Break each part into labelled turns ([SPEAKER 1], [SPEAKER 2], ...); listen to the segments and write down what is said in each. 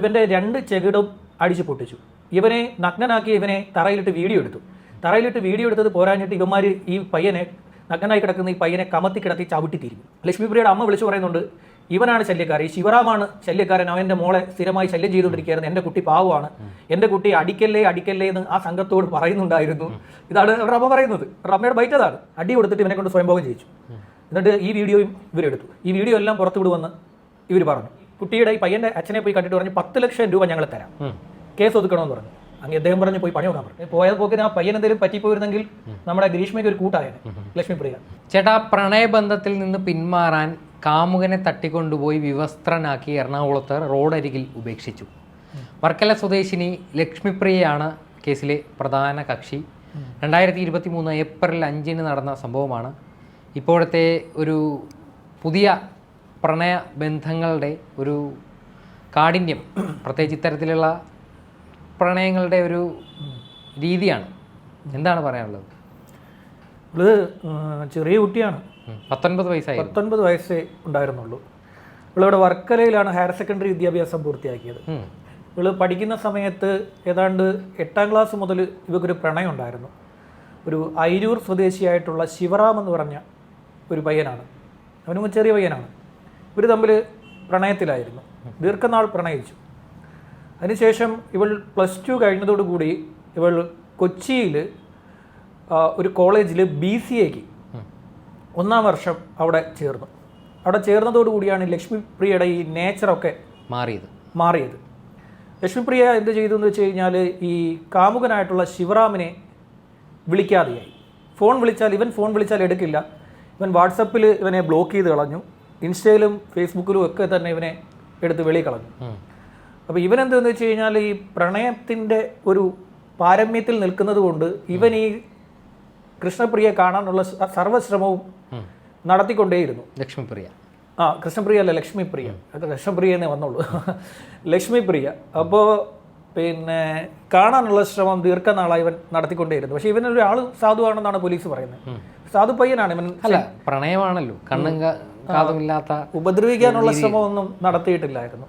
[SPEAKER 1] ഇവന്റെ രണ്ട് ചെകിടും അടിച്ചു പൊട്ടിച്ചു. ഇവനെ നഗ്നനാക്കി ഇവനെ തറയിലിട്ട് വീഡിയോ എടുത്തു. തറയിലിട്ട് വീഡിയോ എടുത്തത് പോരാഞ്ഞിട്ട് ഇവന്മാർ ഈ പയ്യനെ നഗ്നനായി കിടക്കുന്ന ഈ പയ്യനെ കമത്തി കിടത്തി ചവിട്ടി തിരിഞ്ഞു. ലക്ഷ്മിപ്രിയയുടെ അമ്മ വിളിച്ചു പറയുന്നുണ്ട് ഇവനാണ് ശല്യക്കാരൻ ഈ ശിവറാമാണ് ശല്യക്കാരൻ അവന്റെ മോളെ സ്ഥിരമായി ശല്യം ചെയ്തുകൊണ്ടിരിക്കുകയായിരുന്നു എന്റെ കുട്ടി പാവമാണ് എന്റെ കുട്ടി അടിക്കല്ലേ അടിക്കല്ലേ എന്ന് ആ സംഘത്തോട് പറയുന്നുണ്ടായിരുന്നു. ഇതാണ് അവരുടെ അമ്മ പറയുന്നത്. അവരുടെ അമ്മയുടെ ബൈറ്റ് അതാണ്. അടി കൊടുത്തിട്ട് ഇവനെ കൊണ്ട് സ്വയംഭോഗം ചെയ്യിച്ചു. എന്നിട്ട് ഈ വീഡിയോയും ഇവരെടുത്തു. ഈ വീഡിയോ എല്ലാം പുറത്തു വിടുമെന്ന് ഇവർ പറഞ്ഞു. കുട്ടിയുടെ ഈ പയ്യന്റെ അച്ഛനെ പോയി കണ്ടിട്ട് പറഞ്ഞു പത്ത് ലക്ഷം രൂപ ഞങ്ങൾ തരാം. കേസ് ഒതുക്കണമെന്ന് പറഞ്ഞു. അങ്ങനെ അദ്ദേഹം പറഞ്ഞു പോയി പണി നോക്കാൻ പറഞ്ഞു. പോയത് പോക്കിന് ആ പയ്യൻ എന്തെങ്കിലും പറ്റിപ്പോയിരുന്നെങ്കിൽ നമ്മുടെ ഗ്രീഷ്മയ്ക്ക് ഒരു കൂട്ടായത് ലക്ഷ്മിപ്രിയ
[SPEAKER 2] ചേട്ടാ പ്രണയബന്ധത്തിൽ നിന്ന് പിന്മാറാൻ കാമുകനെ തട്ടിക്കൊണ്ടുപോയി വിവസ്ത്രനാക്കി എറണാകുളത്ത് റോഡരികിൽ ഉപേക്ഷിച്ചു. വർക്കല സ്വദേശിനി ലക്ഷ്മിപ്രിയയാണ് കേസിലെ പ്രധാന കക്ഷി. രണ്ടായിരത്തി ഇരുപത്തി മൂന്ന് ഏപ്രിൽ അഞ്ചിന് നടന്ന സംഭവമാണ്. ഇപ്പോഴത്തെ ഒരു പുതിയ പ്രണയ ബന്ധങ്ങളുടെ ഒരു കാഠിന്യം പ്രത്യേകിച്ച് ഇത്തരത്തിലുള്ള പ്രണയങ്ങളുടെ ഒരു രീതിയാണ്. എന്താണ് പറയാനുള്ളത്?
[SPEAKER 1] ഇവൾ ചെറിയ കുട്ടിയാണ്.
[SPEAKER 2] പത്തൊൻപത് വയസ്സായി.
[SPEAKER 1] പത്തൊൻപത് വയസ്സേ ഉണ്ടായിരുന്നുള്ളൂ. ഇവളിവിടെ വർക്കലയിലാണ് ഹയർ സെക്കൻഡറി വിദ്യാഭ്യാസം പൂർത്തിയാക്കിയത്. ഇവൾ പഠിക്കുന്ന സമയത്ത് ഏതാണ്ട് എട്ടാം ക്ലാസ് മുതൽ ഇവക്കൊരു പ്രണയം ഉണ്ടായിരുന്നു ഒരു അയിരൂർ സ്വദേശിയായിട്ടുള്ള ശിവറാം എന്ന് പറഞ്ഞ ഒരു പയ്യനാണ്. അവനും ചെറിയ പയ്യനാണ്. ഇവർ തമ്മിൽ പ്രണയത്തിലായിരുന്നു. ദീർഘനാൾ പ്രണയിച്ചു. അതിനുശേഷം ഇവൾ പ്ലസ് ടു കഴിഞ്ഞതോടുകൂടി ഇവൾ കൊച്ചിയിൽ ഒരു കോളേജിൽ ബി സി എക്ക് ഒന്നാം വർഷം അവിടെ ചേർന്നു. അവിടെ ചേർന്നതോടുകൂടിയാണ് ലക്ഷ്മി പ്രിയയുടെ ഈ നേച്ചറൊക്കെ
[SPEAKER 2] മാറിയത്.
[SPEAKER 1] മാറിയത്. ലക്ഷ്മിപ്രിയ എന്ത് ചെയ്തു എന്ന് വെച്ച് കഴിഞ്ഞാൽ ഈ കാമുകനായിട്ടുള്ള ശിവറാമിനെ വിളിക്കാതെയായി. ഫോൺ വിളിച്ചാൽ ഇവൻ ഫോൺ വിളിച്ചാൽ എടുക്കില്ല. ഇവൻ വാട്സപ്പിൽ ഇവനെ ബ്ലോക്ക് ചെയ്ത് കളഞ്ഞു. ഇൻസ്റ്റയിലും ഫേസ്ബുക്കിലും ഒക്കെ തന്നെ ഇവനെ എടുത്ത് വെളി കളഞ്ഞു.
[SPEAKER 2] ഉം.
[SPEAKER 1] അപ്പോൾ ഇവൻ എന്തെന്ന് വെച്ച് കഴിഞ്ഞാൽ ഈ പ്രണയത്തിന്റെ ഒരു പാരമ്യത്തിൽ നിൽക്കുന്നത് കൊണ്ട് ഇവൻ ഈ കൃഷ്ണപ്രിയ കാണാനുള്ള
[SPEAKER 2] സർവശ്രമവും.
[SPEAKER 1] നടത്തിക്കൊണ്ടേയിരുന്നു.
[SPEAKER 2] ലക്ഷ്മിപ്രിയ.
[SPEAKER 1] ആ കൃഷ്ണപ്രിയ അല്ല ലക്ഷ്മിപ്രിയ. അത് കൃഷ്ണപ്രിയ എന്നേ വന്നുള്ളൂ ലക്ഷ്മിപ്രിയ. അപ്പോൾ പിന്നെ കാണാനുള്ള ശ്രമം ദീർഘനാളായി ഇവൻ നടത്തിക്കൊണ്ടേയിരുന്നു. പക്ഷേ ഇവനൊരു ആൾ സാധുവാണെന്നാണ് പോലീസ് പറയുന്നത്. സാധു പയ്യനാണ് ഇവൻ.
[SPEAKER 2] അല്ല പ്രണയമാണല്ലോ. കണ്ണും കാതുമില്ലാത്ത
[SPEAKER 1] ഉപദ്രവിക്കാനുള്ള ശ്രമമൊന്നും നടത്തിയിട്ടില്ലായിരുന്നു.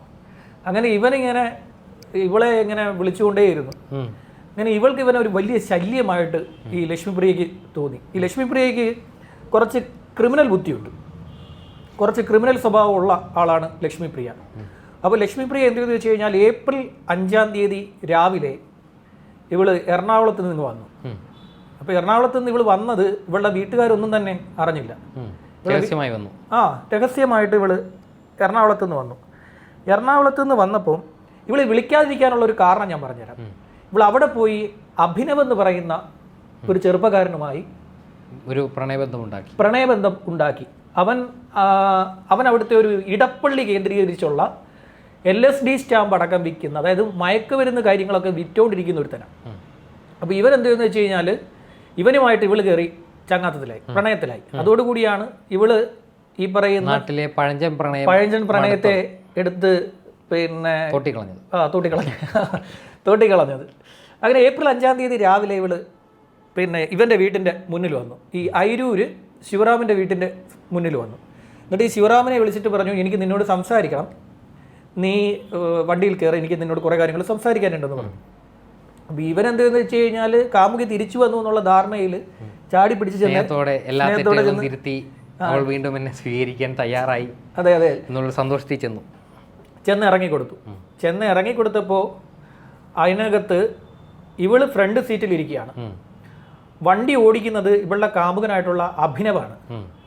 [SPEAKER 1] അങ്ങനെ ഇവനിങ്ങനെ ഇവളെ ഇങ്ങനെ വിളിച്ചുകൊണ്ടേയിരുന്നു. അങ്ങനെ ഇവൾക്ക് ഇവനെ ഒരു വലിയ ശല്യമായിട്ട് ഈ ലക്ഷ്മിപ്രിയക്ക് തോന്നി. ഈ ലക്ഷ്മിപ്രിയക്ക് കുറച്ച് ക്രിമിനൽ ബുദ്ധിയുണ്ട്. കുറച്ച് ക്രിമിനൽ സ്വഭാവമുള്ള ആളാണ് ലക്ഷ്മിപ്രിയ. അപ്പോൾ ലക്ഷ്മിപ്രിയ എന്ത് ചെയ്തു വെച്ച് കഴിഞ്ഞാൽ ഏപ്രിൽ അഞ്ചാം തീയതി രാവിലെ ഇവൾ എറണാകുളത്ത് നിന്ന് വന്നു. അപ്പോൾ എറണാകുളത്ത് നിന്ന് ഇവൾ വന്നത് ഇവളുടെ വീട്ടുകാരൊന്നും തന്നെ അറിഞ്ഞില്ല.
[SPEAKER 2] രഹസ്യമായി വന്നു.
[SPEAKER 1] ആ രഹസ്യമായിട്ട് ഇവൾ എറണാകുളത്ത് നിന്ന് വന്നു. എറണാകുളത്ത് നിന്ന് വന്നപ്പോൾ ഇവളെ വിളിക്കാതിരിക്കാനുള്ള ഒരു കാരണം ഞാൻ പറഞ്ഞുതരാം. ഇവൾ അവിടെ പോയി അഭിനവ് എന്ന് പറയുന്ന ഒരു ചെറുപ്പക്കാരനുമായി
[SPEAKER 2] ഒരു പ്രണയബന്ധം ഉണ്ടാക്കി.
[SPEAKER 1] പ്രണയബന്ധം ഉണ്ടാക്കി. അവൻ അവൻ അവിടുത്തെ ഒരു ഇടപ്പള്ളി കേന്ദ്രീകരിച്ചുള്ള എൽ എസ് ഡി സ്റ്റാമ്പ് അടക്കം വിൽക്കുന്ന അതായത് മയക്കുമരുന്ന് കാര്യങ്ങളൊക്കെ വിറ്റോണ്ടിരിക്കുന്ന ഒരുത്തനാണ്
[SPEAKER 2] തരം
[SPEAKER 1] അപ്പോൾ ഇവൻ എന്ത് ചെയ്യുന്നു വെച്ച് കഴിഞ്ഞാൽ ഇവനുമായിട്ട് ഇവൾ കയറി ചങ്ങാത്തത്തിലായി പ്രണയത്തിലായി. അതോടുകൂടിയാണ് ഇവൾ ഈ പറയുന്ന
[SPEAKER 2] നാട്ടിലെ പഴഞ്ചൻ പ്രണയം
[SPEAKER 1] പഴഞ്ചൻ പ്രണയത്തെ എടുത്ത് പിന്നെ
[SPEAKER 2] തോട്ടിക്കളഞ്ഞത്.
[SPEAKER 1] ആ തോട്ടിക്കളഞ്ഞ തോട്ടിക്കളഞ്ഞത്. അങ്ങനെ ഏപ്രിൽ അഞ്ചാം തീയതി രാവിലെ ഇവൾ പിന്നെ ഇവന്റെ വീട്ടിന്റെ മുന്നിൽ വന്നു. ഈ ഐരൂര് ശിവറാമിന്റെ വീട്ടിന്റെ മുന്നിൽ വന്നു. എന്നിട്ട് ഈ ശിവറാമിനെ വിളിച്ചിട്ട് പറഞ്ഞു എനിക്ക് നിന്നോട് സംസാരിക്കണം. നീ വണ്ടിയിൽ കയറി എനിക്ക് നിന്നോട് കുറേ കാര്യങ്ങൾ സംസാരിക്കാനുണ്ടെന്ന് പറഞ്ഞു. അപ്പോൾ ഇവൻ എന്തെന്ന് വെച്ച് കഴിഞ്ഞാൽ കാമുകി തിരിച്ചു വന്നു എന്നുള്ള ധാരണയിൽ ചാടി പിടിച്ച്
[SPEAKER 2] ചെന്നത്തോടെ എല്ലാ തെറ്റുകളും തിരുത്തി അവൾ വീണ്ടും എന്നെ സ്വീകരിക്കാൻ തയ്യാറായി
[SPEAKER 1] അതെ അതെ.
[SPEAKER 2] എന്നുള്ള സന്തോഷത്തിൽ ചെന്നു.
[SPEAKER 1] ചെന്ന് ഇറങ്ങിക്കൊടുത്തു. ചെന്ന് ഇറങ്ങിക്കൊടുത്തപ്പോൾ അതിനകത്ത് ഇവൾ ഫ്രണ്ട് സീറ്റിൽ ഇരിക്കുകയാണ്. വണ്ടി ഓടിക്കുന്നത് ഇവളുടെ കാമുകനായിട്ടുള്ള അഭിനവാണ്.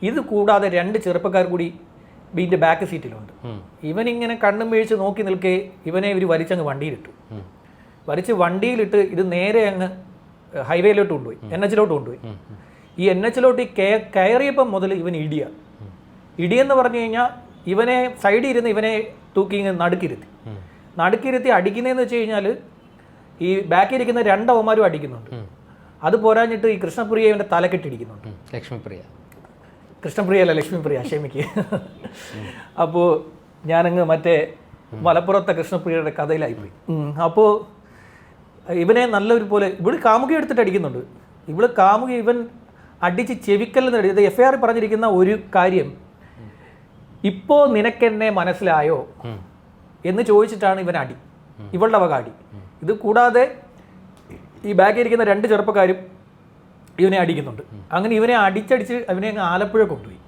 [SPEAKER 1] ഇത് കൂടാതെ രണ്ട് ചെറുപ്പക്കാർ കൂടി ഇതിന്റെ ബാക്ക് സീറ്റിലുണ്ട്. ഇവനിങ്ങനെ കണ്ണും വീഴ്ച നോക്കി നിൽക്കെ ഇവനെ ഇവർ വലിച്ചങ്ങ് വണ്ടിയിലിട്ടു. വലിച്ച് വണ്ടിയിലിട്ട് ഇത് നേരെ അങ്ങ് ഹൈവേയിലോട്ട് കൊണ്ടുപോയി എൻ എച്ചിലോട്ട് കൊണ്ടുപോയി. ഈ എൻ എച്ചിലോട്ട് ഈ കയറിയപ്പം മുതൽ ഇവൻ ഇടിയ. ഇടിയെന്ന് പറഞ്ഞു കഴിഞ്ഞാൽ ഇവനെ സൈഡിൽ ഇരുന്ന് ഇവനെ തൂക്കി ഇങ്ങ് നടുക്കിരുത്തി. നടുക്കിരുത്തി അടിക്കുന്നതെന്ന് വെച്ച് കഴിഞ്ഞാൽ ഈ ബാക്കിൽ ഇരിക്കുന്ന രണ്ടവന്മാരും അടിക്കുന്നുണ്ട്. അത് പോരാഞ്ഞിട്ട് ഈ കൃഷ്ണപ്രിയ ഇവന്റെ
[SPEAKER 2] തലക്കെട്ടിരിക്കുന്നുണ്ട്. ലക്ഷ്മിപ്രിയ.
[SPEAKER 1] കൃഷ്ണപ്രിയ അല്ല ലക്ഷ്മിപ്രിയ ക്ഷമിക്ക് അപ്പോൾ ഞാനങ്ങ് മറ്റേ മലപ്പുറത്തെ കൃഷ്ണപ്രിയയുടെ കഥയിലായിപ്പോയി അപ്പോൾ ഇവനെ നല്ലൊരു പോലെ ഇവൾ കാമുകി എടുത്തിട്ട് അടിക്കുന്നുണ്ട്. ഇവൾ കാമുകി ഇവൻ അടിച്ച് ചെവിക്കല്ലെന്ന് ഇത് എഫ് ഐ ആർ പറഞ്ഞിരിക്കുന്ന ഒരു കാര്യം. ഇപ്പോ നിനക്കെന്നെ മനസ്സിലായോ? എന്ന് ചോദിച്ചിട്ടാണ് ഇവൻ അടി. ഇവളുടെ വക അടി. ഇത് കൂടാതെ ഈ ബാഗിൽ ഇരിക്കുന്ന രണ്ട് ചെറുപ്പക്കാരും ഇവനെ അടിക്കുന്നുണ്ട്. അങ്ങനെ ഇവനെ അടിച്ചടിച്ച് അവനെ അങ്ങ് ആലപ്പുഴ കൊണ്ടുപോയി.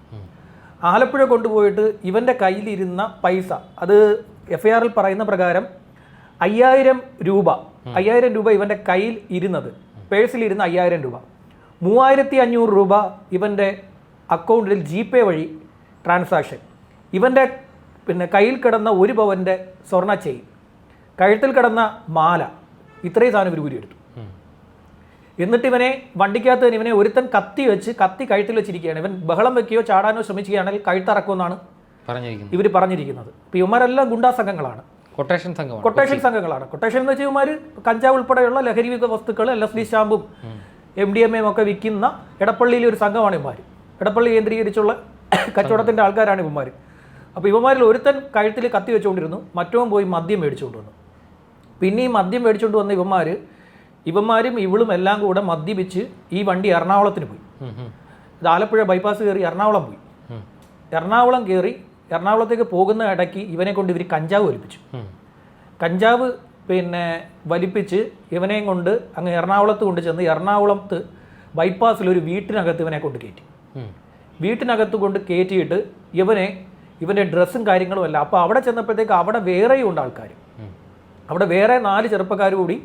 [SPEAKER 1] ആലപ്പുഴ കൊണ്ടുപോയിട്ട് ഇവന്റെ കയ്യിലിരുന്ന പൈസ അത് എഫ് ഐ ആറിൽ പറയുന്ന പ്രകാരം അയ്യായിരം രൂപ. അയ്യായിരം രൂപ ഇവന്റെ കയ്യിൽ ഇരുന്നത്. പേഴ്സിൽ ഇരുന്ന അയ്യായിരം രൂപ. മൂവായിരത്തി അഞ്ഞൂറ് രൂപ ഇവന്റെ അക്കൗണ്ടിൽ ജി പേ വഴി ട്രാൻസാക്ഷൻ ഇവന്റെ പിന്നെ കയ്യിൽ കിടന്ന ഒരു പവന്റെ സ്വർണ ചെയിൻ. കഴുത്തിൽ കിടന്ന മാല. ഇത്രയും സാധനം ഇവർ ഊരിയെടുത്തു എന്നിട്ട് ഇവനെ വണ്ടിക്കകത്ത് തന്നെ ഇവനെ ഒരുത്തൻ കത്തി വെച്ച് കത്തി കഴുത്തിൽ വെച്ചിരിക്കുകയാണ്. ഇവൻ ബഹളം വെക്കുകയോ ചാടാനോ ശ്രമിക്കുകയാണെങ്കിൽ കഴുത്തറക്കുമെന്നാണ് ഇവർ പറഞ്ഞിരിക്കുന്നത്. ഇപ്പം ഇവന്മാരെല്ലാം ഗുണ്ടാ സംഘങ്ങളാണ്
[SPEAKER 2] കൊട്ടേഷൻ സംഘമാണ്.
[SPEAKER 1] കൊട്ടേഷൻ സംഘങ്ങളാണ്. കൊട്ടേഷൻ എന്ന് വെച്ചാൽ ഇവന്മാർ കഞ്ചാവ് ഉൾപ്പെടെയുള്ള ലഹരി വസ്തുക്കൾ എൽ എസ് ഡി സ്റ്റാമ്പും എം ഡി എം എം ഒക്കെ വിൽക്കുന്ന ഇടപ്പള്ളിയിലെ ഒരു സംഘമാണ് ഇവന്മാർ ഇടപ്പള്ളി കേന്ദ്രീകരിച്ചുള്ള കച്ചവടത്തിന്റെ ആൾക്കാരാണ് ഇവന്മാർ അപ്പോൾ ഇവന്മാരിൽ ഒരുത്തൻ കഴുത്തിൽ കത്തി വെച്ചുകൊണ്ടിരുന്നു മറ്റവൻ പോയി മദ്യം മേടിച്ചുകൊണ്ട് വന്നു പിന്നെ ഈ മദ്യം മേടിച്ചുകൊണ്ട് വന്ന ഇവന്മാർ ഇവന്മാരും ഇവളും എല്ലാം കൂടെ മദ്യപിച്ച് ഈ വണ്ടി എറണാകുളത്തിന് പോയി. ഇത് ആലപ്പുഴ ബൈപ്പാസ് കയറി എറണാകുളം പോയി. എറണാകുളം കയറി എറണാകുളത്തേക്ക് പോകുന്ന ഇടയ്ക്ക് ഇവനെ കൊണ്ട് ഇവർ കഞ്ചാവ് വലിപ്പിച്ചു. കഞ്ചാവ് പിന്നെ വലിപ്പിച്ച് ഇവനെയും കൊണ്ട് അങ്ങ് എറണാകുളത്ത് കൊണ്ട് ചെന്ന് എറണാകുളത്ത് ബൈപ്പാസിൽ ഒരു വീട്ടിനകത്ത് ഇവനെ കൊണ്ട് കയറ്റി. വീട്ടിനകത്ത് കൊണ്ട് കയറ്റിയിട്ട് ഇവനെ ഇവന്റെ ഡ്രസ്സും കാര്യങ്ങളും അല്ല അപ്പോൾ അവിടെ ചെന്നപ്പോഴത്തേക്ക് അവിടെ വേറെയും ഉണ്ട് ആൾക്കാർ അവിടെ വേറെ നാല് ചെറുപ്പക്കാർ കൂടി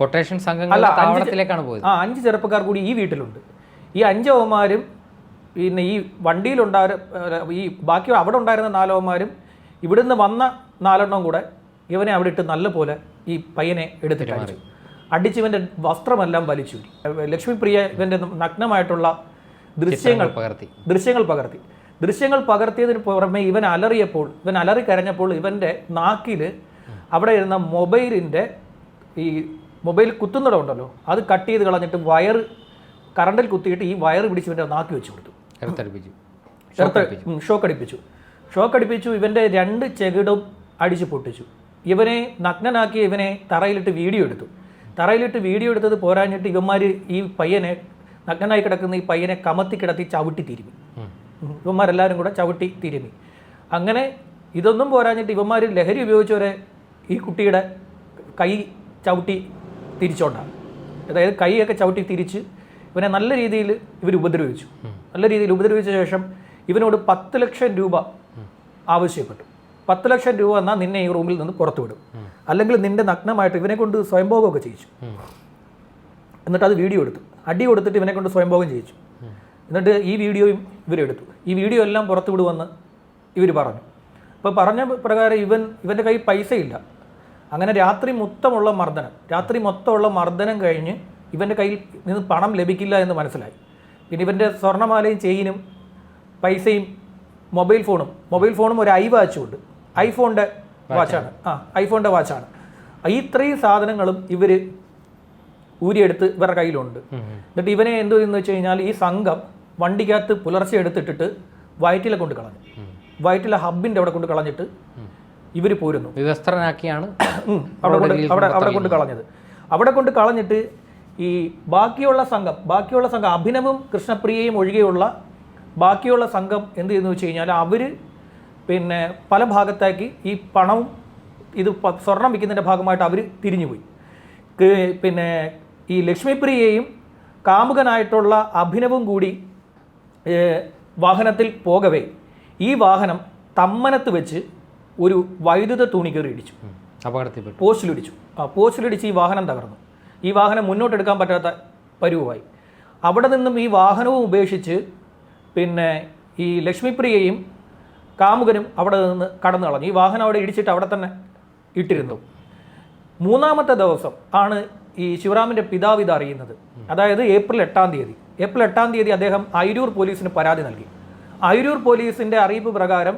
[SPEAKER 2] കൊട്ടേഷൻ സംഘങ്ങൾ
[SPEAKER 1] അല്ല, അഞ്ച്
[SPEAKER 2] പോയത്.
[SPEAKER 1] ആ അഞ്ച് ചെറുപ്പക്കാർ കൂടി ഈ വീട്ടിലുണ്ട്. ഈ അഞ്ചവന്മാരും പിന്നെ ഈ വണ്ടിയിലുണ്ടായ ഈ ബാക്കി അവിടെ ഉണ്ടായിരുന്ന നാലോമാരും ഇവിടുന്ന് വന്ന നാലെണ്ണം കൂടെ ഇവനെ അവിടെ ഇട്ട് നല്ലപോലെ ഈ പയ്യനെ എടുത്തിട്ട് അടിച്ചു. അടിച്ച് ഇവന്റെ വസ്ത്രമെല്ലാം വലിച്ചു. ലക്ഷ്മിപ്രിയ ഇവന്റെ നഗ്നമായിട്ടുള്ള ദൃശ്യങ്ങൾ
[SPEAKER 2] പകർത്തി.
[SPEAKER 1] ദൃശ്യങ്ങൾ പകർത്തി. ദൃശ്യങ്ങൾ പകർത്തിയതിന് പുറമെ ഇവൻ അലറിയപ്പോൾ ഇവൻ അലറി കരഞ്ഞപ്പോൾ ഇവന്റെ നാക്കിൽ അവിടെ ഇരുന്ന മൊബൈലിന്റെ ഈ മൊബൈൽ കുത്തുന്നിടമുണ്ടല്ലോ അത് കട്ട് ചെയ്ത് കളഞ്ഞിട്ട് വയർ കറണ്ടിൽ കുത്തിയിട്ട് ഈ വയർ പിടിച്ച് ഇവന്റെ നാക്കി വെച്ച് കൊടുത്തു.
[SPEAKER 2] എടുത്തടിപ്പിച്ചു
[SPEAKER 1] ഷോക്ക് അടിപ്പിച്ചു ഷോക്ക് അടിപ്പിച്ചു ഇവന്റെ രണ്ട് ചെകിടും അടിച്ചു പൊട്ടിച്ചു. ഇവനെ നഗ്നനാക്കി ഇവനെ തറയിലിട്ട് വീഡിയോ എടുത്തു. തറയിലിട്ട് വീഡിയോ എടുത്തത് പോരാഞ്ഞിട്ട് ഇവന്മാർ ഈ പയ്യനെ നഗ്നനായി കിടക്കുന്ന ഈ പയ്യനെ കമത്തി കിടത്തി ചവിട്ടി തിരുമി. ഇവന്മാരെല്ലാവരും കൂടെ ചവിട്ടി തിരുമി. അങ്ങനെ ഇതൊന്നും പോരാഞ്ഞിട്ട് ഇവന്മാർ ലഹരി ഉപയോഗിച്ചവരെ ഈ കുട്ടിയുടെ കൈ ചവിട്ടി തിരിച്ചോണ്ടാണ് അതായത് കൈയൊക്കെ ചവിട്ടി തിരിച്ച് ഇവനെ നല്ല രീതിയിൽ ഇവർ ഉപദ്രവിച്ചു. നല്ല രീതിയിൽ ഉപദ്രവിച്ച ശേഷം ഇവനോട് പത്ത് ലക്ഷം രൂപ ആവശ്യപ്പെട്ടു. പത്ത് ലക്ഷം രൂപ എന്നാൽ നിന്നെ ഈ റൂമിൽ നിന്ന് പുറത്തു വിടും അല്ലെങ്കിൽ നിന്റെ നഗ്നമായിട്ട് ഇവനെ കൊണ്ട് സ്വയംഭോഗമൊക്കെ ചെയ്യിച്ചു. എന്നിട്ട് അത് വീഡിയോ എടുത്തു. അടി കൊടുത്തിട്ട് ഇവനെ കൊണ്ട് സ്വയംഭോഗം ചെയ്യിച്ചു. എന്നിട്ട് ഈ വീഡിയോയും ഇവരെടുത്തു. ഈ വീഡിയോ എല്ലാം പുറത്തു വിടുമെന്ന് ഇവർ പറഞ്ഞു. അപ്പോൾ പറഞ്ഞ പ്രകാരം ഇവൻ ഇവന്റെ കയ്യിൽ പൈസയില്ല. അങ്ങനെ രാത്രി മൊത്തമുള്ള മർദ്ദനം രാത്രി മൊത്തമുള്ള മർദ്ദനം കഴിഞ്ഞ് ഇവന്റെ കയ്യിൽ നിന്ന് പണം ലഭിക്കില്ല എന്ന് മനസ്സിലായി. പിന്നെ ഇവന്റെ സ്വർണമാലയും ചെയിനും പൈസയും മൊബൈൽ ഫോണും. മൊബൈൽ ഫോണും ഒരു ഐ വാച്ചും ഉണ്ട് ഐഫോണിന്റെ വാച്ചാണ്. ആ ഐഫോണിന്റെ വാച്ചാണ്. ഈ ഇത്രയും സാധനങ്ങളും ഇവർ ഊരിയെടുത്ത് ഇവരുടെ കയ്യിലുണ്ട്. എന്നിട്ട് ഇവനെ എന്തു ചെയ്യുന്നു വെച്ച് കഴിഞ്ഞാൽ ഈ സംഘം വണ്ടിക്കകത്ത് പുലർച്ചെ എടുത്തിട്ടിട്ട് വയറ്റിലെ കൊണ്ട് കളഞ്ഞു. വയറ്റിലെ ഹബിന്റെ അവിടെ കൊണ്ട് കളഞ്ഞിട്ട് ഇവർ പോരുന്നു.
[SPEAKER 2] വിവസ്ത്രനാക്കിയാണ്
[SPEAKER 1] അവിടെ കൊണ്ട് അവിടെ അവിടെ കൊണ്ട് കളഞ്ഞത്. അവിടെ കൊണ്ട് കളഞ്ഞിട്ട് ഈ ബാക്കിയുള്ള സംഘം ബാക്കിയുള്ള സംഘം അഭിനവും കൃഷ്ണപ്രിയയും ഒഴികെയുള്ള ബാക്കിയുള്ള സംഘം എന്ത് ചെയ്യുന്നു വെച്ച് കഴിഞ്ഞാൽ അവർ പിന്നെ പല ഭാഗത്താക്കി ഈ പണവും ഇത് സ്വർണം വിൽക്കുന്നതിന്റെ ഭാഗമായിട്ട് അവർ തിരിഞ്ഞുപോയി. പിന്നെ ഈ ലക്ഷ്മിപ്രിയയും കാമുകനായിട്ടുള്ള അഭിനവും കൂടി വാഹനത്തിൽ പോകവേ ഈ വാഹനം തമ്മനത്ത് വെച്ച് ഒരു വൈദ്യുത തൂണി കയറി ഇടിച്ചു
[SPEAKER 2] അപകടത്തിൽ അപകടത്തിൽപ്പെട്ടു.
[SPEAKER 1] പോസ്റ്റിലിടിച്ചു. ആ പോസ്റ്റിലിടിച്ച് ഈ വാഹനം തകർന്നു. ഈ വാഹനം മുന്നോട്ടെടുക്കാൻ പറ്റാത്ത പരുവമായി. അവിടെ നിന്നും ഈ വാഹനവും ഉപേക്ഷിച്ച് പിന്നെ ഈ ലക്ഷ്മിപ്രിയയും കാമുകനും അവിടെ നിന്ന് കടന്നു കളഞ്ഞു ഈ വാഹനം അവിടെ ഇടിച്ചിട്ട് അവിടെ തന്നെ ഇട്ടിരുന്നു. മൂന്നാമത്തെ ദിവസം ആണ് ഈ ശിവറാമിന്റെ പിതാവ് ഇത് അറിയുന്നത്. അതായത് ഏപ്രിൽ എട്ടാം തീയതി. ഏപ്രിൽ എട്ടാം തീയതി അദ്ദേഹം അയിരൂർ പോലീസിന് പരാതി നൽകി. അയിരൂർ പോലീസിന്റെ അറിയിപ്പ് പ്രകാരം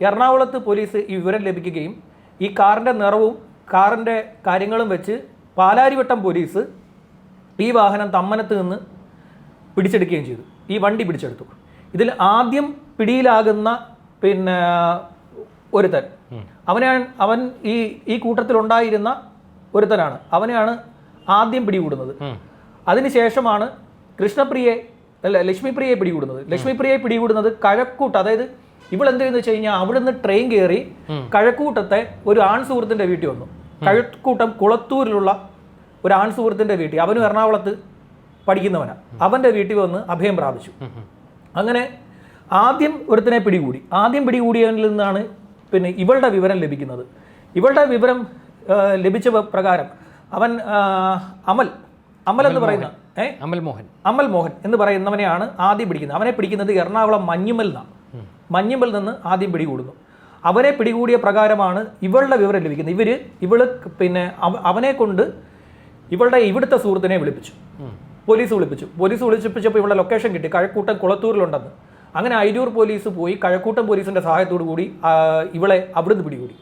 [SPEAKER 1] എറണാകുളത്ത് പോലീസ് ഈ വിവരം ലഭിക്കുകയും ഈ കാറിന്റെ നിറവും കാറിന്റെ കാര്യങ്ങളും വെച്ച് പാലാരിവട്ടം പോലീസ് ഈ വാഹനം തമ്മനത്ത് നിന്ന് പിടിച്ചെടുക്കുകയും ചെയ്തു. ഈ വണ്ടി പിടിച്ചെടുത്തു. ഇതിൽ ആദ്യം പിടിയിലാകുന്ന പിന്നെ ഒരുത്തൻ. അവനാണ് അവൻ ഈ ഈ കൂട്ടത്തിലുണ്ടായിരുന്ന ഒരുത്തനാണ്. അവനെയാണ് ആദ്യം പിടികൂടുന്നത്. അതിനുശേഷമാണ് കൃഷ്ണപ്രിയെ അല്ല ലക്ഷ്മിപ്രിയയെ പിടികൂടുന്നത്. ലക്ഷ്മിപ്രിയയെ പിടികൂടുന്നത് കഴക്കൂട്ട് അതായത് ഇവൾ എന്ത് ചെയ്യുന്ന വെച്ച് കഴിഞ്ഞാൽ അവിടുന്ന് ട്രെയിൻ കയറി കഴക്കൂട്ടത്തെ ഒരു ആൺ സുഹൃത്തിന്റെ വീട്ടിൽ വന്നു. കഴക്കൂട്ടം കുളത്തൂരിലുള്ള ഒരു ആൺ സുഹൃത്തിന്റെ വീട്ടിൽ അവനും എറണാകുളത്ത് പഠിക്കുന്നവനാണ് അവന്റെ വീട്ടിൽ വന്ന് അഭയം പ്രാപിച്ചു. അങ്ങനെ ആദ്യം ഒരുത്തിനെ പിടികൂടി. ആദ്യം പിടികൂടിയതിൽ നിന്നാണ് പിന്നെ ഇവളുടെ വിവരം ലഭിക്കുന്നത്. ഇവളുടെ വിവരം ലഭിച്ച പ്രകാരം അവൻ അമൽ അമൽ എന്ന് പറയുന്ന ഏ?
[SPEAKER 2] അമൽ മോഹൻ.
[SPEAKER 1] അമൽ മോഹൻ എന്ന് പറയുന്നവനെയാണ് ആദ്യം പിടിക്കുന്നത്. അവനെ പിടിക്കുന്നത് എറണാകുളം മഞ്ഞുമൽ നിന്നാണ് മഞ്ഞുമൽ നിന്ന് ആദ്യം പിടികൂടുന്നു. അവനെ പിടികൂടിയ പ്രകാരമാണ് ഇവളുടെ വിവരം ലഭിക്കുന്നത്. ഇവർ ഇവൾ പിന്നെ അവനെ കൊണ്ട് ഇവളുടെ ഇവിടുത്തെ സുഹൃത്തിനെ വിളിപ്പിച്ചു. പോലീസ് വിളിപ്പിച്ചു. പോലീസ് വിളിപ്പിച്ചപ്പോൾ ഇവളുടെ ലൊക്കേഷൻ കിട്ടി. കഴക്കൂട്ടം കുളത്തൂരിലുണ്ടെന്ന്. അങ്ങനെ അയിരൂർ പോലീസ് പോയി കഴക്കൂട്ടം പോലീസിന്റെ സഹായത്തോടു കൂടി ഇവളെ അവിടുന്ന് പിടികൂടി.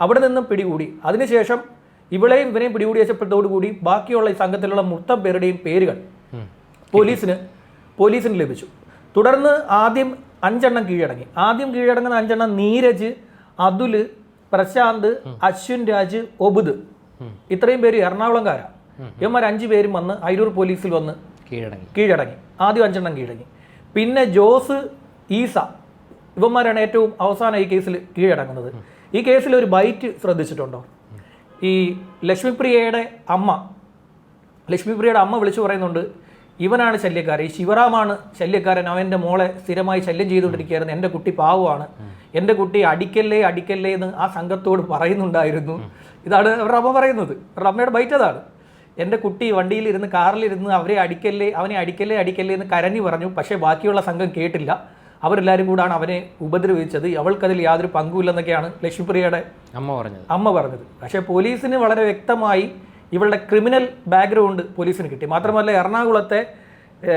[SPEAKER 1] അവിടെ നിന്നും പിടികൂടി. അതിനുശേഷം ഇവളെയും ഇവനെയും പിടികൂടി വെച്ചപ്പോഴത്തോടുകൂടി ബാക്കിയുള്ള ഈ സംഘത്തിലുള്ള മൊത്തം പേരുടെയും പേരുകൾ പോലീസിന് പോലീസിന് ലഭിച്ചു. തുടർന്ന് ആദ്യം അഞ്ചെണ്ണം കീഴടങ്ങി. ആദ്യം കീഴടങ്ങുന്ന അഞ്ചെണ്ണം നീരജ് അതുൽ പ്രശാന്ത് അശ്വിൻ രാജ് ഒബുദ്. ഇത്രയും പേര് എറണാകുളംകാരാ. ഇവന്മാർ അഞ്ചു പേരും വന്ന് അയിരൂർ പോലീസിൽ വന്ന്
[SPEAKER 2] കീഴടങ്ങി.
[SPEAKER 1] കീഴടങ്ങി. ആദ്യം അഞ്ചെണ്ണം കീഴടങ്ങി. പിന്നെ ജോസ് ഈസ ഇവന്മാരാണ് ഏറ്റവും അവസാനം ഈ കേസിൽ കീഴടങ്ങുന്നത്. ഈ കേസിൽ ഒരു ബൈറ്റ് ശ്രദ്ധിച്ചിട്ടുണ്ടോ? ഈ ലക്ഷ്മിപ്രിയയുടെ അമ്മ ലക്ഷ്മിപ്രിയയുടെ അമ്മ വിളിച്ചു പറയുന്നുണ്ട് ഇവനാണ് ശല്യക്കാരൻ ഈ ശിവറാമാണ് ശല്യക്കാരൻ. അവന്റെ മോളെ സ്ഥിരമായി ശല്യം ചെയ്തുകൊണ്ടിരിക്കുകയായിരുന്നു. എന്റെ കുട്ടി പാവമാണ്. എന്റെ കുട്ടി അടിക്കല്ലേ അടിക്കല്ലേ എന്ന് ആ സംഘത്തോട് പറയുന്നുണ്ടായിരുന്നു. ഇതാണ് അവരുടെ അമ്മ പറയുന്നത്. അവരുടെ അമ്മയുടെ ബൈറ്റ് അതാണ്. എന്റെ കുട്ടി വണ്ടിയിലിരുന്ന് കാറിലിരുന്ന് അവരെ അടിക്കല്ലേ അവനെ അടിക്കല്ലേ അടിക്കല്ലേ എന്ന് കരഞ്ഞു പറഞ്ഞു. പക്ഷേ ബാക്കിയുള്ള സംഘം കേട്ടില്ല. അവരെല്ലാവരും കൂടാണ് അവനെ ഉപദ്രവിച്ചത്. അവൾക്കതിൽ യാതൊരു പങ്കുമില്ലെന്നൊക്കെയാണ് ലക്ഷ്മിപ്രിയയുടെ
[SPEAKER 2] അമ്മ പറഞ്ഞത്.
[SPEAKER 1] അമ്മ പറഞ്ഞത്. പക്ഷേ പോലീസിന് വളരെ വ്യക്തമായി ഇവളുടെ ക്രിമിനൽ ബാക്ക്ഗ്രൗണ്ട് പോലീസിന് കിട്ടി. മാത്രമല്ല എറണാകുളത്തെ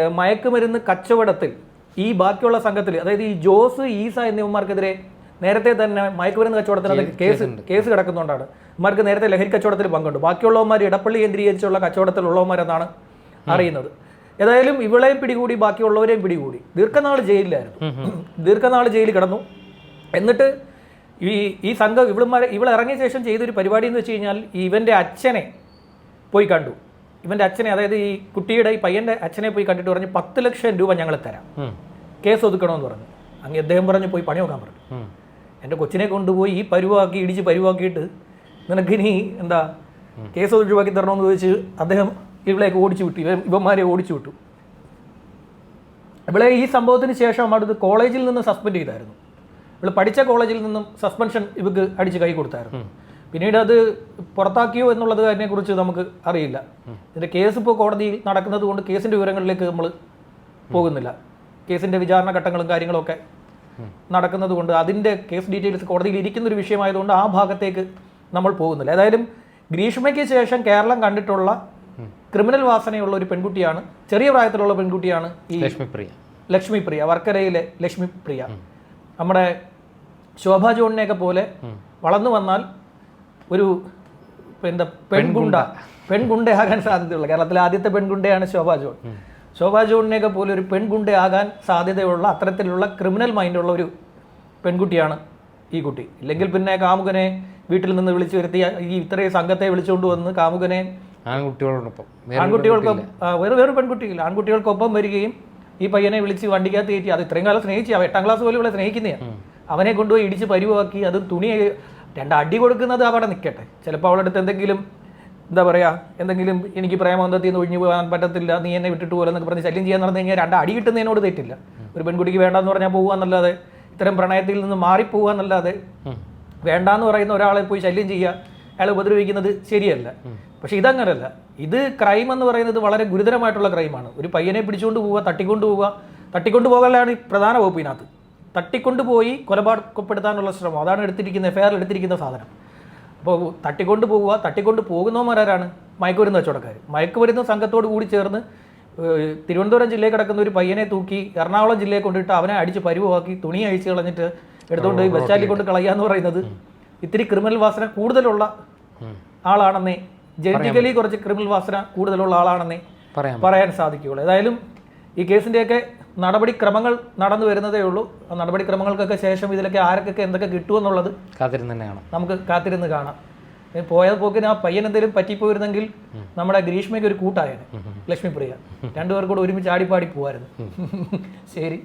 [SPEAKER 1] മയക്കുമരുന്ന് കച്ചവടത്തിൽ ഈ ബാക്കിയുള്ള സംഘത്തിൽ അതായത് ഈ ജോസ് ഈസ എന്നിവന്മാർക്കെതിരെ നേരത്തെ തന്നെ മയക്കുമരുന്ന് കച്ചവടത്തിന് കേസ് കേസ് കിടക്കുന്നുണ്ടാണ്. ഇവർക്ക് നേരത്തെ ലഹരി കച്ചവടത്തിൽ പങ്കുണ്ട്. ബാക്കിയുള്ളവന്മാർ ഇടപ്പള്ളി കേന്ദ്രീകരിച്ചുള്ള കച്ചവടത്തിലുള്ളവന്മാരെന്നാണ് അറിയുന്നത്. ഏതായാലും ഇവളെയും പിടികൂടി ബാക്കിയുള്ളവരെയും പിടികൂടി. ദീർഘനാൾ ജയിലിലായിരുന്നു. ദീർഘനാൾ ജയിലിൽ കിടന്നു. എന്നിട്ട് ഈ ഈ സംഘം ഇവളുമാരെ ഇവൾ ഇറങ്ങിയ ശേഷം ചെയ്തൊരു പരിപാടി എന്ന് വെച്ച് കഴിഞ്ഞാൽ ഇവന്റെ അച്ഛനെ പോയി കണ്ടു. ഇവന്റെ അച്ഛനെ അതായത് ഈ കുട്ടിയുടെ ഈ പയ്യന്റെ അച്ഛനെ പോയി കണ്ടിട്ട് പറഞ്ഞു പത്ത് ലക്ഷം രൂപ ഞങ്ങൾ തരാം. കേസ് ഒതുക്കണമെന്ന് പറഞ്ഞു. അങ്ങ് അദ്ദേഹം പറഞ്ഞു പോയി പണി നോക്കാൻ പറഞ്ഞു. എന്റെ കൊച്ചിനെ കൊണ്ടുപോയി ഈ പരുവാക്കി ഇടിച്ച് പരുവാക്കിയിട്ട് നിനക്കിനി എന്താ കേസ് ഒഴിവാക്കി തരണമെന്ന് ചോദിച്ച് അദ്ദേഹം ഇവളെയൊക്കെ ഓടിച്ചു വിട്ടു. ഇവ ഇവന്മാരെ ഓടിച്ചു വിട്ടു. ഇവളെ ഈ സംഭവത്തിന് ശേഷം അടുത്ത് കോളേജിൽ നിന്ന് സസ്പെൻഡ് ചെയ്തായിരുന്നു. ഇവൾ പഠിച്ച കോളേജിൽ നിന്നും സസ്പെൻഷൻ ഇവക്ക് അടിച്ച് കൈ കൊടുത്തായിരുന്നു. പിന്നീട് അത് പുറത്താക്കിയോ എന്നുള്ളത് അതിനെക്കുറിച്ച് നമുക്ക് അറിയില്ല. ഇതിന്റെ കേസ് ഇപ്പോൾ കോടതിയിൽ നടക്കുന്നത് കൊണ്ട് കേസിന്റെ വിവരങ്ങളിലേക്ക് നമ്മൾ പോകുന്നില്ല. കേസിന്റെ വിചാരണ ഘട്ടങ്ങളും കാര്യങ്ങളൊക്കെ നടക്കുന്നത് കൊണ്ട് അതിന്റെ കേസ് ഡീറ്റെയിൽസ് കോടതിയിൽ ഇരിക്കുന്ന ഒരു വിഷയമായതുകൊണ്ട് ആ ഭാഗത്തേക്ക് നമ്മൾ പോകുന്നില്ല. ഏതായാലും ഗ്രീഷ്മയ്ക്ക് ശേഷം കേരളം കണ്ടിട്ടുള്ള ക്രിമിനൽ വാസനയുള്ള ഒരു പെൺകുട്ടിയാണ് ചെറിയ പ്രായത്തിലുള്ള പെൺകുട്ടിയാണ് ഈ
[SPEAKER 2] ലക്ഷ്മിപ്രിയ.
[SPEAKER 1] ലക്ഷ്മിപ്രിയ വർക്കരയിലെ ലക്ഷ്മിപ്രിയ. നമ്മുടെ ശോഭാ ജോണിനെയൊക്കെ പോലെ വളർന്നു വന്നാൽ ഒരു എന്താ പെൺകുണ്ട പെൺകുണ്ടയാകാൻ സാധ്യതയുള്ള. കേരളത്തിലെ ആദ്യത്തെ പെൺകുണ്ടയാണ് ശോഭാ ജോൺ. ശോഭാ ജോണിനെയൊക്കെ പോലെ ഒരു പെൺഗുണ്ടയാകാൻ സാധ്യതയുള്ള അത്തരത്തിലുള്ള ക്രിമിനൽ മൈൻഡുള്ള ഒരു പെൺകുട്ടിയാണ് ഈ കുട്ടി. ഇല്ലെങ്കിൽ പിന്നെ കാമുകനെ വീട്ടിൽ നിന്ന് വിളിച്ചു വരുത്തി ഈ ഇത്രയും സംഘത്തെ വിളിച്ചുകൊണ്ട് വന്ന് കാമുകനെ
[SPEAKER 2] ആൺകുട്ടികളോടൊപ്പം
[SPEAKER 1] ആൺകുട്ടികൾക്കൊപ്പം വേറെ വേറെ പെൺകുട്ടിയില്ല. ആൺകുട്ടികൾക്കൊപ്പം വരികയും ഈ പയ്യനെ വിളിച്ച് വണ്ടിക്കകത്ത് കയറ്റി അത് ഇത്രയും കാലം സ്നേഹിച്ചു അവ എട്ടാം ക്ലാസ് പോലും ഇവിടെ സ്നേഹിക്കുന്നതാണ് അവനെ കൊണ്ടുപോയി ഇടിച്ച് പരിവാക്കി അത് തുണി രണ്ട് അടി കൊടുക്കുന്നത് അവിടെ നിൽക്കട്ടെ ചിലപ്പോൾ അവളടുത്ത് അടുത്ത് എന്തെങ്കിലും എന്താ പറയുക എന്തെങ്കിലും എനിക്ക് പ്രേമബന്ധത്തിൽ നിന്ന് ഒഴിഞ്ഞു പോകാൻ പറ്റത്തില്ല നീ എന്നെ വിട്ടിട്ട് പോലെ എന്നൊക്കെ പറഞ്ഞ് ശല്യം ചെയ്യാൻ നടന്നു കഴിഞ്ഞാൽ രണ്ട് അടി കിട്ടുന്നതിനോട് തെറ്റില്ല. ഒരു പെൺകുട്ടിക്ക് വേണ്ടാന്ന് പറഞ്ഞാൽ പോകാന്നല്ലാതെ ഇത്തരം പ്രണയത്തിൽ നിന്ന് മാറിപ്പോകാന്നല്ലാതെ
[SPEAKER 2] എന്നല്ലാതെ
[SPEAKER 1] വേണ്ടാന്ന് പറയുന്ന ഒരാളെ പോയി ശല്യം ചെയ്യുക അയാളെ ഉപദ്രവിക്കുന്നത് ശരിയല്ല. പക്ഷേ ഇതങ്ങനല്ല. ഇത് ക്രൈം എന്ന് പറയുന്നത് വളരെ ഗുരുതരമായിട്ടുള്ള ക്രൈമാണ് ഒരു പയ്യനെ പിടിച്ചുകൊണ്ട് പോവുക തട്ടിക്കൊണ്ട് പോവുക തട്ടിക്കൊണ്ട് പോകലാണ് ഈ പ്രധാന വകുപ്പിനകത്ത്. തട്ടിക്കൊണ്ട് തട്ടിക്കൊണ്ടുപോയി കൊലപാതകപ്പെടുത്താനുള്ള ശ്രമം. അതാണ് എടുത്തിരിക്കുന്ന എഫ് ഐ എടുത്തിരിക്കുന്ന സാധനം. അപ്പോൾ തട്ടിക്കൊണ്ട് പോവുക തട്ടിക്കൊണ്ട് പോകുന്നവന്മാരാരാണ്? മയക്കുമരുന്ന് കച്ചവടക്കാർ മയക്കുമരുന്ന് സംഘത്തോട് കൂടി ചേർന്ന് തിരുവനന്തപുരം ജില്ലയിൽ കിടക്കുന്ന ഒരു പയ്യനെ തൂക്കി എറണാകുളം ജില്ലയെ കൊണ്ടിട്ട് അവനെ അടിച്ച് പരിവാക്കി തുണി അഴിച്ച് കളഞ്ഞിട്ട് എടുത്തുകൊണ്ട് ബസ് സ്റ്റാൻഡിൽ കൊണ്ട് കളയുക എന്ന് പറയുന്നത് ഇത്തിരി ക്രിമിനൽ വാസന കൂടുതലുള്ള. ആളാണെന്നേ ജനറ്റിക്കലി കുറച്ച് ക്രിമിനൽ വാസന കൂടുതലുള്ള ആളാണെന്നേ
[SPEAKER 2] പറയാം
[SPEAKER 1] പറയാൻ സാധിക്കുകയുള്ളൂ. ഏതായാലും ഈ കേസിന്റെയൊക്കെ നടപടിക്രമങ്ങൾ നടന്നു വരുന്നതേ ഉള്ളൂ. ആ നടപടിക്രമങ്ങൾക്കൊക്കെ ശേഷം ഇതിലൊക്കെ ആർക്കൊക്കെ എന്തൊക്കെ കിട്ടുമെന്നുള്ളത്
[SPEAKER 2] കാത്തിരുന്ന് തന്നെ കാണാം.
[SPEAKER 1] നമുക്ക് കാത്തിരുന്ന് കാണാം. പോയ പോക്കിന് ആ പയ്യൻ എന്തെങ്കിലും പറ്റിപ്പോയിരുന്നെങ്കിൽ നമ്മുടെ ഗ്രീഷ്മയ്ക്ക് ഒരു കൂട്ടായേനെ ലക്ഷ്മിപ്രിയ. രണ്ടുപേർക്കൂടെ ഒരുമിച്ച് ആടിപ്പാടി പോവായിരുന്നു. ശരി.